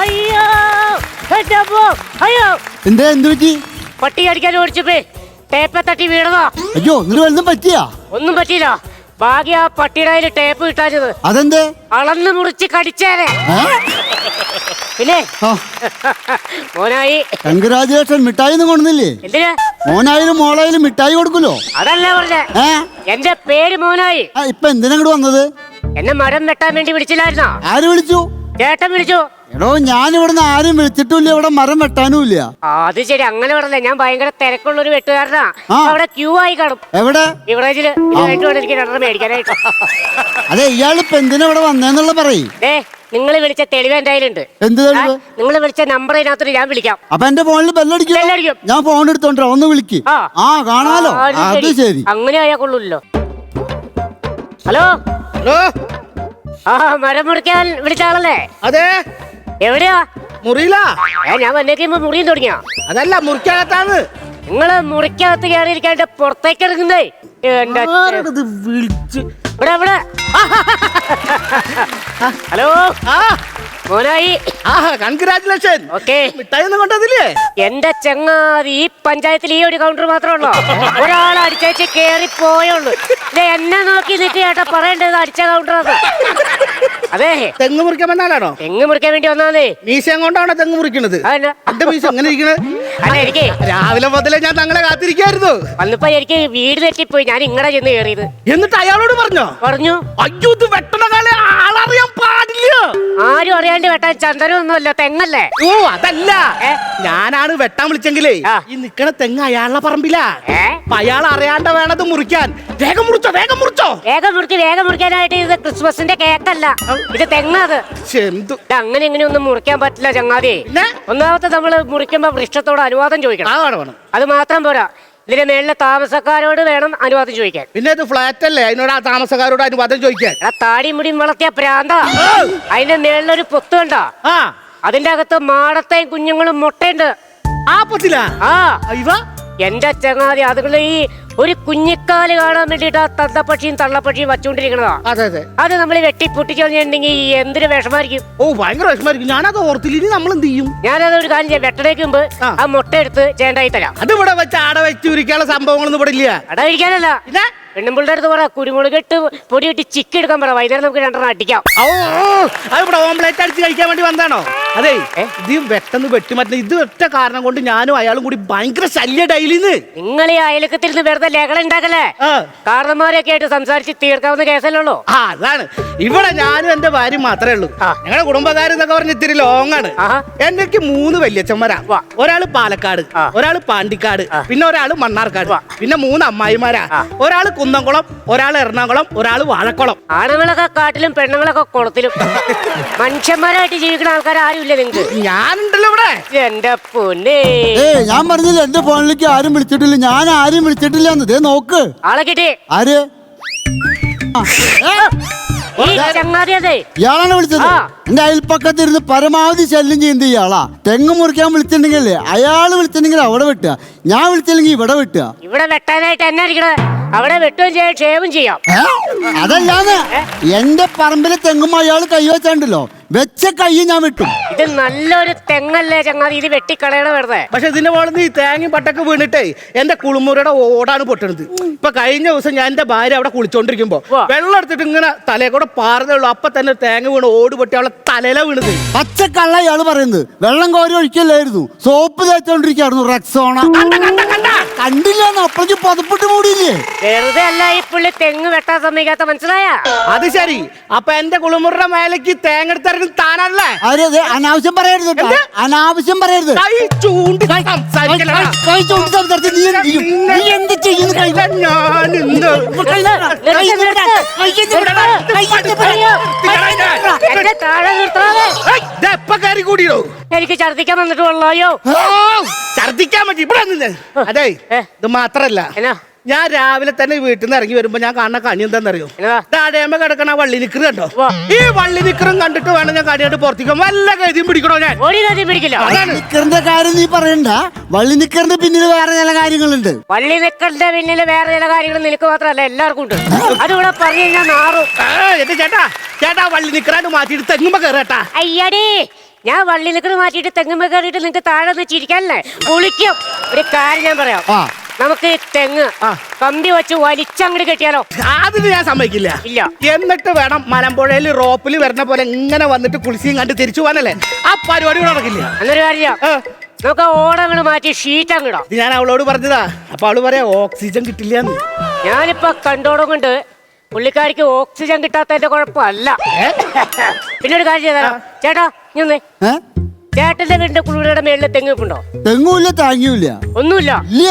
അയ്യോ എന്റെ അമ്മോ. അയ്യോ എന്താ എന്ത് പറ്റി? പട്ടി അടിക്കാൻ ഓടിച്ചപ്പേ ടേപ്പ തട്ടി വീണതാ. അയ്യോ എന്നിട്ട് വല്ലതും പറ്റിയാ? ഒന്നും പറ്റിയില്ല. ഭാഗ്യ ആ പട്ടിയുടെ ടേപ്പ് കിട്ടാഞ്ഞത്. അതെന്തേ? അളന്ന് മുറിച്ച് കടിച്ചേനെ. പിന്നെ? ആ. മോനായി. കൺഗ്രാജുലേഷൻ മിഠായി ഒന്നും കൊണ്ടുവന്നില്ലേ? എന്തിനാ? മോനായാലും മോളായാലും മിഠായി കൊടുക്കുമല്ലോ? അതല്ല പറഞ്ഞേ. ഏ? എന്റെ പേര് മോനായി. ആ ഇപ്പൊ എന്തിനാ ഇങ്ങോട്ട് വന്നത്? എന്നെ മരം വെട്ടാൻ വേണ്ടി വിളിച്ചില്ലായിരുന്നോ? ആര് വിളിച്ചു? ചേട്ടൻ വിളിച്ചു. എടോ ഞാൻ ഇവിടുന്ന് ആരും വിളിച്ചിട്ടില്ല ഇവിടെ മരം വെട്ടാനും ഇല്ല ആ, അത് ശരി അങ്ങനെ പറഞ്ഞേ ഞാൻ ഭയങ്കര തിരക്കുള്ള ഒരു വെട്ടുകാരനാ. ആ. അവിടെ ക്യൂ ആയി കാണും. എവിടെ? ബിവറേജിൽ ഇതായിട്ട് വേണം എനിക്ക് രണ്ടെണ്ണം മേടിക്കാനായിട്ട്. അതെ ഇയാൾ ഇപ്പൊ എന്തിനാ ഇവിടെ വന്നേന്നുള്ള പറയും. ദേ നിങ്ങൾ വിളിച്ച തെളിവ് എന്റെ കയ്യിലുണ്ട് എന്ത് തെളിവ്? നിങ്ങൾ വിളിച്ച നമ്പർ ഇതിനകത്ത് ഞാൻ വിളിക്കാം. അപ്പൊ എന്റെ ഫോണിൽ ബെല്ലടിക്കും. ബെല്ലടിക്കും. ഞാൻ ഫോൺ എടുത്തോണ്ടോ ഒന്ന് വിളിക്ക്. ആ. ആ കാണാലോ? ആ, അത് ശരി. അങ്ങനെ ആയാ കൊള്ളൂല്ലോ. ഹലോ? ഹലോ? ആ മരം മുറിക്കാൻ വിളിച്ച ആളല്ലേ? അതെ. എവിടെയാ? മുറിയിലാ? ഏ ഞാൻ വന്നേക്കുമ്പോ മുറിയും തുടങ്ങിയാ. അതല്ല മുറിക്കകത്താണ് നിങ്ങൾ മുറിക്കകത്ത് കയറിയിരിക്കാണ്ട് പുറത്തേക്ക് എടുക്കുന്നേ എന്റെ അച്ഛൻ. ഇത് വിളിച്ച്. ഇവിടെ ഇവിടെ. ഹലോ? ആ. മോനായി. ആഹാ കൺഗ്രാറ്റുലേഷൻ ഓക്കെ. മിഠായി ഒന്നും കൊണ്ടതില്ലേ? എന്റെ ചങ്ങാതി ഈ പഞ്ചായത്തിൽ ഈ ഒരു കൗണ്ടർ മാത്രമേ ഉള്ളൂ? ഒരാൾ അടിച്ചേച്ച് കേറി പോയുള്ളൂ ദേ എന്നെ നോക്കി നിൽക്കുക ചേട്ടാ പറയേണ്ടത് അടിച്ച കൗണ്ടർ അത്. അതെ. തെങ്ങ് മുറിക്കാൻ വന്നാലാണോ തെങ്ങ് മുറിക്കാൻ വേണ്ടി വന്നാന്നേ മീശ കൊണ്ടാണോ തെങ്ങ് മുറിക്കണത്? എന്റെ മീശ എങ്ങനെ ഇരിക്കണത്? അല്ല എനിക്ക് രാവിലെ മുതലേ ഞാൻ തങ്ങളെ കാത്തിരിക്കായിരുന്നു വന്നപ്പോ എനിക്ക് വീട് തെറ്റിപ്പോയി. ഞാൻ ഇങ്ങനെ ചെന്ന് കയറിയത് എന്നിട്ട് അയാളോട് പറഞ്ഞോ? പറഞ്ഞു. അയ്യോ ഇത് വെട്ടണ കാലം ആളറിയാൻ പാടില്ല. ആരും അറിയാണ്ട് വെട്ടാൻ ചന്ദനമൊന്നുമല്ല തെങ്ങല്ലേ? ഓ അതല്ല. ഞാനാണ് വെട്ടാൻ വിളിച്ചെങ്കിലേ ഈ നിക്കണ തെങ്ങ് അയാളെ പറമ്പിലാ. ഏ? അപ്പൊ അയാൾ അറിയാണ്ട വേണത് മുറിക്കാൻ. വേഗം മുറിച്ചോ വേഗം മുറിച്ചോ. വേഗം മുറിച്ച് വേഗം മുറിക്കാനായിട്ട് ഇത് ക്രിസ്മസിന്റെ കേക്കല്ല. ഇത് തെങ്ങത്. അങ്ങനെ ഇങ്ങനെ ഒന്നും മുറിക്കാൻ പറ്റില്ല ചങ്ങാതി. ഒന്നാമത്തെ നമ്മൾ മുറിക്കുമ്പോ വൃക്ഷത്തോട് അനുവാദം ചോദിക്കണം. ആ വേണം വേണം. അത് മാത്രം പോരാ. ഇതിന്റെ മേളിലെ താമസക്കാരോട് വേണം അനുവാദം ചോദിക്കാൻ. പിന്നെ ഇത് ഫ്ലാറ്റ് അല്ലേ? അതിനോട് ആ താമസക്കാരോട് അനുവാദം ചോദിക്കാൻ. ആ താടി മുടിയും വളർത്തിയ പ്രാന്ത. അതിന്റെ മേളിലൊരു പൊത്ത് കണ്ട. ആ. അതിന്റെ അകത്ത് മാടത്തെയും കുഞ്ഞുങ്ങളും മുട്ടയുണ്ട്. ആ പൊത്തിലാ? ആ. ഇവ? എന്റെ ചങ്ങാതി അതുകൊണ്ട് ഈ ഒരു കുഞ്ഞിക്കാൽ കാണാൻ വേണ്ടിട്ട് ആ തന്തപ്പക്ഷിയും തള്ളപ്പക്ഷിയും വച്ചുകൊണ്ടിരിക്കണതാ. അതെ അതെ. അത് നമ്മൾ വെട്ടി പൊട്ടിച്ചു കഴിഞ്ഞിട്ടുണ്ടെങ്കിൽ എന്തൊരു വിഷമായിരിക്കും? ഓ ഭയങ്കര വിഷമായിരിക്കും. ഞാനത് ഓർത്തില്ല. ഇനി നമ്മൾ എന്ത് ചെയ്യും? ഞാനത് ഒരു കാര്യം ചെയ്യാം. വെട്ടടേക്ക് മുമ്പ് ആ. ആ മുട്ട എടുത്ത് ചേണ്ടായി തരാം. അത് ഇവിടെ വെച്ച് ആടെ വെച്ച് ഉരിക്കാനുള്ള സംഭവങ്ങളൊന്നും ഇവിടെ ഇല്ല. അട കഴിക്കാനല്ല പിന്നെ? പെണ്ണുമ്പിളുടെ അടുത്ത് പറ കുരുമുളക് ഇട്ട് പൊടി ഇട്ട് ചിക്കി എടുക്കാൻ പറ വൈകുന്നേരം നമുക്ക് രണ്ടെണ്ണം അടിക്കാം. അത് ഇവിടെ ഓംലേറ്റ് അടിച്ച് കഴിക്കാൻ വേണ്ടി വന്നതാണോ? അതെ ഇത് വെട്ടെന്ന് വെട്ടി മാറ്റുന്ന ഇത് ഒറ്റ കാരണം കൊണ്ട് ഞാനും അയാളും കൂടി ഭയങ്കര ശല്യ ഡെയിലിന്ന്. നിങ്ങൾ ഈ അയലക്കത്തിൽ നിന്ന് വെറുതെ ലേഖല ഉണ്ടാക്കല്ലേ? ആ. കാരണന്മാരൊക്കെ ആയിട്ട് സംസാരിച്ച് തീർക്കാവുന്ന കേസല്ലേ ഉള്ളൂ ആ അതാണ്. ഇവിടെ ഞാനും എന്റെ ഭാര്യ മാത്രമേ ഉള്ളൂ. ആ. ഞങ്ങളുടെ കുടുംബക്കാരെന്നൊക്കെ പറഞ്ഞ് ഇത്തിരി ലോങ് ആണ്. ആഹാ. എനിക്ക് മൂന്ന് വല്യച്ഛന്മാരാ. വാ. ഒരാൾ പാലക്കാട് ആ. ഒരാൾ പാണ്ടിക്കാട് പിന്നെ ഒരാൾ മണ്ണാർക്കാട്. പിന്നെ മൂന്ന് അമ്മായിമാരാ. ഒരാൾ ഒരാൾ കുന്നംകുളം ഒരാൾ എറണാകുളം ഒരാൾ വാഴക്കുളം. ആണുങ്ങളൊക്കെ കാട്ടിലും പെണ്ണുങ്ങളൊക്കെ കുളത്തിലും. മനുഷ്യന്മാരായിട്ട് ജീവിക്കുന്ന ആൾക്കാർ ആരുമില്ല നിങ്ങൾക്ക് ഞാനുണ്ടല്ലോ ഇവിടെ. എന്റെ പൊന്നേ. ഏ ഞാൻ പറഞ്ഞില്ല എന്റെ ഫോണിലേക്ക് ആരും വിളിച്ചിട്ടില്ല. ഞാൻ ആരും വിളിച്ചിട്ടില്ല എന്ന്. ദേ നോക്ക്. ആളെ കിട്ടി. ആര്? ആ, ഏ, ഇയാളാണ് വിളിച്ചത്. എന്റെ അയൽപ്പക്കത്ത് ഇരുന്ന് പരമാവധി ശല്യം ചെയ്യുന്നത് ഇയാളാ. തെങ്ങ് മുറിക്കാൻ വിളിച്ചിട്ടുണ്ടെങ്കിൽ അയാൾ വിളിച്ചിട്ടുണ്ടെങ്കിൽ അവിടെ വെട്ടുക. ഞാൻ വിളിച്ചില്ലെങ്കിൽ ഇവിടെ വെട്ടുക. ഇവിടെ വെട്ടാനായിട്ട് എന്നെ അടിക്കണേ അവിടെ വെട്ടുകയും ചെയ്യാം ക്ഷേമം ചെയ്യാം? അതല്ലാന്ന് എന്റെ പറമ്പിലെ തെങ്ങും അയാൾ കൈ വെച്ചാണ്ടല്ലോ. വെച്ച കൈ ഞാൻ വിട്ടു. ഇത് നല്ലൊരു തെങ്ങല്ലേ ചങ്ങാതി ഇത് വെട്ടിക്കളയണ വെറുതെ? പക്ഷെ ഇതിന്റെ വളർന്ന് ഈ തേങ്ങയും പട്ടൊക്കെ വീണിട്ടേ എന്റെ കുളിമുറിയുടെ ഓടാണ് പൊട്ടണത്. ഇപ്പൊ കഴിഞ്ഞ ദിവസം ഞാൻ എന്റെ ഭാര്യ അവിടെ കുളിച്ചോണ്ടിരിക്കുമ്പോ വാ. വെള്ളം എടുത്തിട്ട് ഇങ്ങനെ തലയെ കൂടെ പാറുന്നേ ഉള്ളൂ. അപ്പൊ തന്നെ തേങ്ങ വീണ് ഓട് പൊട്ടി അവളെ തലയില വീണത്. പച്ചക്കള്ള ഇയാൾ പറയുന്നത്. വെള്ളം കോരി ഒഴിക്കല്ലായിരുന്നു. സോപ്പ് തേച്ചോണ്ടിരിക്കായിരുന്നു. റെക്സോണ. കണ്ടില്ലെന്ന്? അപ്പഴേക്ക് പതപ്പിട്ട് മൂടിയില്ലേ? വെറുതെ അല്ല ഈ പുള്ളി തെങ്ങ് വെട്ടാൻ സമ്മതിക്കാത്ത മനസ്സിലായ? അത് ശരി. അപ്പൊ എന്റെ കുളിമുറിയുടെ മേലേക്ക് തേങ്ങ എടുത്തിറങ്ങി താനല്ലേ അതെ അനാവശ്യം പറയരുത് കേട്ടോ. എന്ത്? അനാവശ്യം പറയരുത് കൈ ചൂണ്ടി സംസാരിക്കലടാ. കൈ- ചൂണ്ടി സംസാരിച്ച് നീ എന്ത് ചെയ്യും? നീ എന്ത് ചെയ്യുന്നു കൈ ഇതാ ഞാൻ ഇന്ന് കൈ. കൈ നിർത്ത്. കൈ നിർത്ത്. കൈ നിർത്ത്. എന്നെ താഴെ നിർത്താതെ ഏയ്, ഇത് എപ്പ കയറി കൂടിയോ എനിക്ക് ഛർദിക്കാൻ വന്നിട്ട് കൊള്ളായോ ഛർദിക്കാൻ പറ്റി ഇവിടെ നിന്ന് അതെ ഏ? ഇത് മാത്രല്ല എന്നാ ഞാൻ രാവിലെ തന്നെ വീട്ടിൽ നിന്ന് ഇറങ്ങി വരുമ്പോ ഞാൻ കാണുന്ന കണി എന്താണെന്നറിയോ? താഴേമ്മ കിടക്കണ വള്ളി നിക്കറ് കണ്ടോ? ഈ വള്ളി നിക്കറും കണ്ടിട്ട് വേണം ഞാൻ കണിയായിട്ട് പുറത്തേക്കും വല്ല ഗതിയും പിടിക്കണോ ഞാൻ? ഒരു ഗതി പിടിക്കില്ല. നിക്കറിന്റെ കാര്യം നീ പറയണ്ട. വള്ളി നിക്കറിന്റെ പിന്നിൽ വേറെ ചില കാര്യങ്ങളുണ്ട്. വള്ളി നിക്കറിന്റെ പിന്നിൽ വേറെ ചില കാര്യങ്ങൾ നിനക്ക് മാത്രമല്ല എല്ലാവർക്കും ഉണ്ട്. അതിവിടെ പറഞ്ഞു കഴിഞ്ഞാൽ നാറും എന്റെ ചേട്ടാ ചേട്ടാ വള്ളി നിക്കറാണ്ട് മാറ്റിയിട്ട് തെങ്ങുമ്പോ കയറട്ടാ അയ്യടി ഞാൻ വള്ളി നിക്കറ് മാറ്റിയിട്ട് തെങ്ങുമ്പോ കയറിയിട്ട് നിങ്ങക്ക് താഴെ നിന്ന് ചിരിക്കാനല്ലേ? കുളിക്കും ഒരു കാര്യം ഞാൻ പറയാം. ആ. നമുക്ക് ഈ തെങ്ങ് ആ. കമ്പി വെച്ച് വലിച്ചങ്ങട് കെട്ടിയാലോ? അതിന് ഞാൻ സമ്മതിക്കില്ല. ഇല്ല. എന്നിട്ട് വേണം മലമ്പുഴയിൽ റോപ്പിൽ വരുന്ന പോലെ ഇങ്ങനെ വന്നിട്ട് കുളിസിയും കണ്ട് തിരിച്ചു പോകാനല്ലേ? ആ പരിപാടി ഇവിടെ നടക്കില്ല. എന്നൊരു കാര്യം. ആ. നമുക്ക് ഓടങ്ങൾ മാറ്റി ഷീറ്റ് അങ്ങിടാം ഇത് ഞാൻ അവളോട് പറഞ്ഞതാ. അപ്പൊ അവൾ പറയാ ഓക്സിജൻ കിട്ടില്ല ഞാനിപ്പോ കണ്ടോടും കൊണ്ട് പുള്ളിക്കാരിക്ക് ഓക്സിജൻ കിട്ടാത്തതിന്റെ കുഴപ്പമല്ല. പിന്നെ ഒരു കാര്യം ചെയ്താലോ? ചേട്ടാ ഇങ്ങനെ ഏ? ചേട്ടന്റെ വീടിന്റെ കുളിയുടെ മേളിൽ തെങ്ങിപ്പുണ്ടോ തെങ്ങൂല്ല താങ്ങിയൂല്ല ഒന്നുമില്ല. ഇല്ല.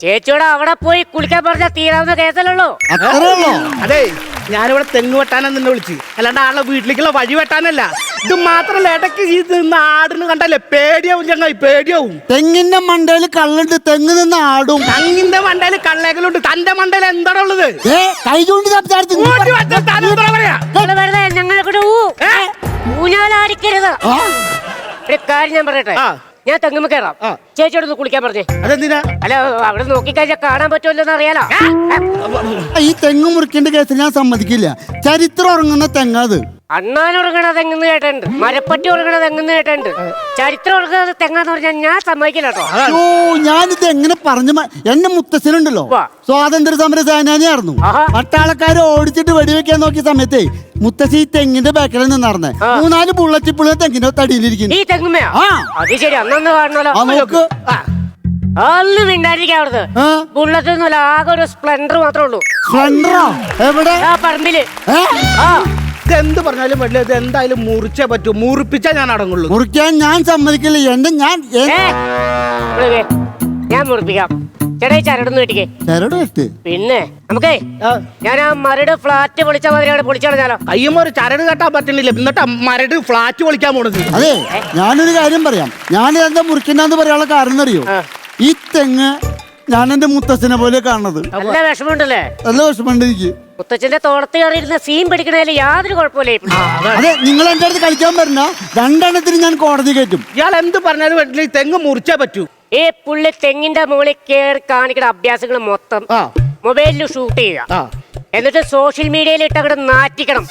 ചേച്ചിയോട് അവിടെ പോയി കുളിക്കാൻ പറഞ്ഞാൽ തീരാവുന്ന കേസല്ലോ അത്രേ ഉള്ളോ അതെ ഞാനിവിടെ തെങ്ങ് വെട്ടാനാ നിന്നെ വിളിച്ച്. അല്ലാണ്ട് ആളെ വീട്ടിലേക്കുള്ള വഴി വെട്ടാനല്ല. ഇത് മാത്രല്ല ഇടയ്ക്ക് ഈ നിന്ന് ആടിന് കണ്ടല്ലേ പേടിയാവും ചങ്ങായി പേടിയാവും. തെങ്ങിന്റെ മണ്ടയിൽ കള്ളുണ്ട് തെങ്ങ് നിന്ന് ആടും. തെങ്ങിന്റെ മണ്ടയിൽ കള്ളേകളുണ്ട് തന്റെ മണ്ടയിൽ എന്താണ് ഉള്ളത്? ഏ കൈ ചൂണ്ടി സംസാരിച്ചു ഊട്ടി വെച്ച താൻ എന്താ പറയാ? നിങ്ങൾ വെറുതെ ഞങ്ങളെ കൂടെ ഊ. ഊഞ്ഞാലാടിക്കരുത്. ഒരു കാര്യം ഞാൻ പറയട്ടെ? ആ. ഞാൻ തെങ്ങുമ്പോ കയറാം ആ. ചേച്ചിയോട് ഒന്ന് കുളിക്കാൻ പറഞ്ഞേ. അതെന്തിനാ? അല്ല അവിടെ നോക്കിക്കഴിഞ്ഞാൽ കാണാൻ പറ്റുമല്ലോ എന്ന് അറിയാലോ ഈ തെങ്ങ് മുറിക്കേണ്ട കേസിൽ ഞാൻ സമ്മതിക്കില്ല. ചരിത്രം ഉറങ്ങുന്ന തെങ്ങ് അത്. അണ്ണാൻ ഉറങ്ങണ തെങ്ങെന്ന് കേട്ടിട്ടുണ്ട് മരപ്പറ്റി ഉറങ്ങണ തെങ്ങെന്ന് കേട്ടിട്ടുണ്ട് ചരിത്രം ഉറങ്ങുന്നത് തെങ്ങാന്ന് പറഞ്ഞാൽ ഞാൻ സമ്മതിക്കില്ല കേട്ടോ. ഓ ഞാനിത് എങ്ങനെ പറഞ്ഞു? മ- എന്റെ മുത്തശ്ശനുണ്ടല്ലോ. വാ. സ്വാതന്ത്ര്യ സമര സേനാനിയായിരുന്നു. ആഹാ. പട്ടാളക്കാര് ഓടിച്ചിട്ട് വെടിവെക്കാൻ നോക്കിയ സമയത്തെ മുത്തശ്ശി ഈ തെങ്ങിന്റെ ബാക്കിൽ നിന്നറന്നേ ആ. മൂന്നാൽ ബുള്ളറ്റ് തെങ്ങിന്റെ തടിയിലിരിക്കുന്നു. ഈ തെങ്ങുമ്മയാ ആ. അത് ശരി അന്നൊന്ന് കാണണല്ലോ. ആ നോക്ക്. ആ, അന്ന് മിണ്ടായിരിക്കാം അവിടുന്ന്. ആ. ബുള്ളറ്റ് ഒന്നുമല്ല ആകെ ഒരു സ്പ്ലെൻഡർ മാത്രമേ ഉള്ളൂ. സ്പ്ലെൻഡറോ എവിടെ? ആ പറമ്പിൽ. ഏ? ആ. ഇതെന്ത് പറഞ്ഞാലും പറ്റില്ല ഇത് എന്തായാലും മുറിച്ചേ പറ്റൂ. മുറിപ്പിച്ചാ ഞാൻ അടങ്ങുള്ളൂ. മുറിക്കാൻ ഞാൻ സമ്മതിക്കില്ല. എന്റെ ഞാൻ എ- ഏ? ഇവിടെ വേ. ഞാൻ മുറിപ്പിക്കാം. ചേട്ടാ ഈ ചരടൊന്ന് കെട്ടിക്കേ ചരട് വെട്ട്. പിന്നെ നമുക്കേ ആ, ഞാൻ ആ മരട് ഫ്ലാറ്റ് പൊളിച്ച മാതിരിയാണ് പൊളിച്ചളഞ്ഞാലോ കയ്യുമ്പോ ഒരു ചരട് കെട്ടാൻ പറ്റുന്നില്ല. എന്നിട്ട് മരട് ഫ്ലാറ്റ് പൊളിക്കാൻ പോണത്. അതെ ഞാനൊരു കാര്യം പറയാം. ഞാൻ എന്താ മുറിക്കണ്ടെന്ന് പറയാനുള്ള കാരണം അറിയോ? ആ. ഈ തെങ്ങ് ഞാൻ എന്റെ മുത്തച്ഛനെ പോലെ കാണുന്നത്. നല്ല വിഷമമുണ്ടല്ലേ? നല്ല വിഷമമുണ്ട് എനിക്ക്. മുത്തച്ഛന്റെ തോളത്ത് കയറിയിരുന്ന സീൻ പിടിക്കണതിൽ യാതൊരു കുഴപ്പമില്ല അതെ നിങ്ങൾ എന്റെ അടുത്ത് കളിക്കാൻ പറഞ്ഞ രണ്ടെണ്ണത്തിന് ഞാൻ കോടതി കയറ്റും ഇയാൾ എന്ത് പറഞ്ഞാലും വീട്ടിൽ തെങ്ങ് മുറിച്ചേ പറ്റൂ. ഈ പുള്ളി തെങ്ങിന്റെ മുകളിൽ കയറി കാണിക്കുന്ന അഭ്യാസങ്ങൾ മൊത്തം മൊബൈലിൽ ഷൂട്ട് ചെയ്യുക. എന്നിട്ട് സോഷ്യൽ മീഡിയയിൽ ഇട്ട് അങ്ങോട്ട് നാറ്റിക്കണം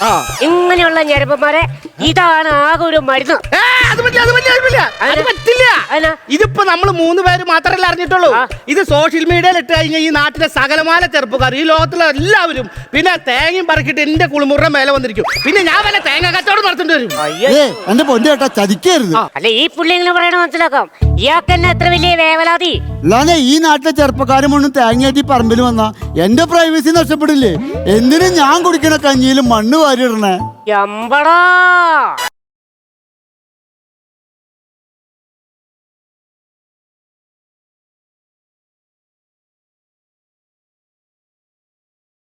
ഇങ്ങനെയുള്ള ഞരമ്പന്മാരെ ഇതാണ് ആകെ ഒരു മരുന്ന്. ഏ, അത് പറ്റില്ല, അത് പറ്റില്ല, അത് പറ്റില്ല. അത്? ഇതിപ്പോ നമ്മൾ മൂന്ന് പേര് മാത്രമല്ല അറിഞ്ഞിട്ടുള്ളൂ. ആ. ഇത് സോഷ്യൽ മീഡിയയിൽ ഇട്ട് കഴിഞ്ഞാൽ ഈ നാട്ടിലെ സകലമാല ചെറുപ്പക്കാർ ഈ ലോകത്തിലെ എല്ലാവരും പിന്നെ തേങ്ങയും പറക്കിട്ട് എന്റെ കുളിമുറിയുടെ മേലെ വന്നിരിക്കും. പിന്നെ ഞാൻ വല്ല തേങ്ങ കച്ചവടം നടത്തേണ്ടി വരും. അയ്യോ. ഏ എന്റെ പൊന്നു കേട്ടാ ചതിക്കരുത്. അല്ല ഈ പുള്ളി ഇങ്ങനെ പറയണ മനസ്സിലാക്കാം. ഇയാൾക്ക് തന്നെ എത്ര വലിയ വേവലാതി? അല്ലാതെ ഈ നാട്ടിലെ ചെറുപ്പക്കാരും ഒന്നും തേങ്ങയായിട്ട് പറമ്പിൽ വന്നാ എന്റെ പ്രൈവസി നഷ്ടപ്പെടില്ലേ? എന്തിനും ഞാൻ കുടിക്കണ കഞ്ഞിയിൽ മണ്ണ് വാരിയിടണേ? എമ്പടാ.